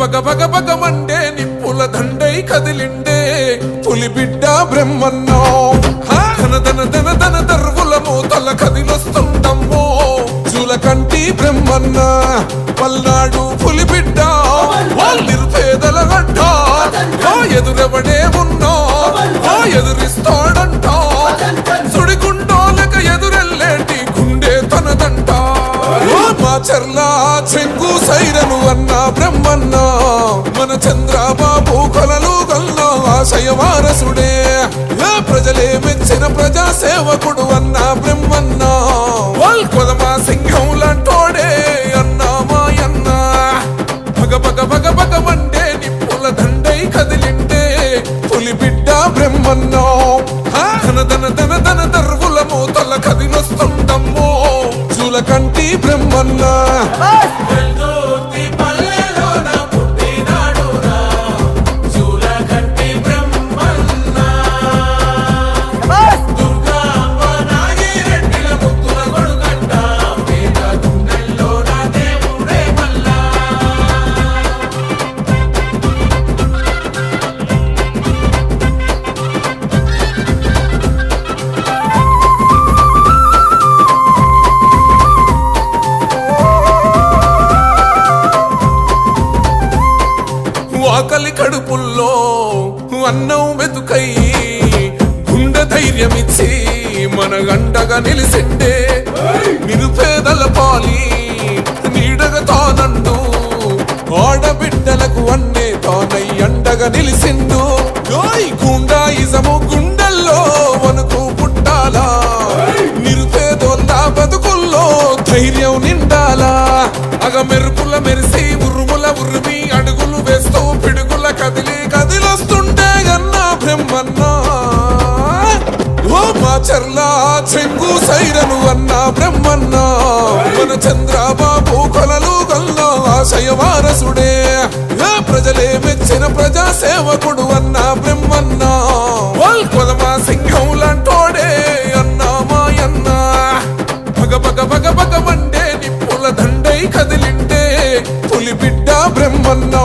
బగ బగ బగ Monday నిప్పుల దండై కదిలిండే. పులి బిడ్డ బ్రహ్మన్నో! ధన ధన ధన ధన దర్వుల మూతల కదిలొస్తుండమ్మో చూలకంటి బ్రహ్మన్న పల్నాడు పులి బిడ్డ వాళ్ళ నిరుపేదల గడ్డ. ఎదురెవడే ఉన్నో ఓ చర్లా చెంగు సైరను అన్న బ్రహ్మన్న మన చంద్రబాబు కొలలు కల్లా ఆశయ వారసుడే. ఏ ప్రజలే మెచ్చిన ప్రజా సేవకుడు అన్న బ్రహ్మన్న వాల్ కొదమా సింహం లాంటోడే అన్న మాయన్న. భగ భగ భగ భగ మండే నిప్పుల దండై కదిలింటే పులి బిడ్డ బ్రహ్మన్నో. హా! ధన ధన ధన ధన చూలకంటి అన్నం వెతుకై గుండె ధైర్యమిచ్చి మన గంటగా నిలిసిండే నిరుపేదల పాలి నీడగా తానండు ఆడబిడ్డలకు అన్నే తానై అండగా నిలిసిండు ఓయ్ గుండాయిజము గుండెల్లో వణుకు పుట్టాలా? నిరుపేదోళ్ళ బతుకుల్లో ధైర్యం నిండాలా? అగ మెరుపుల మెరు చర్లా చెంగు సైరను అన్న బ్రహ్మన్న. మన చంద్రబాబు కొలలు గల్ల ఆశయ వారసుడే. ప్రజలే మెచ్చిన ప్రజా సేవకుడు అన్న బ్రహ్మన్న. కొలమా సింహం లాంటోడే అన్న మాయన్న. పగ పగ పగ పగ మండే నిప్పుల దండై కదిలింటే పులి బిడ్డ బ్రహ్మన్నా.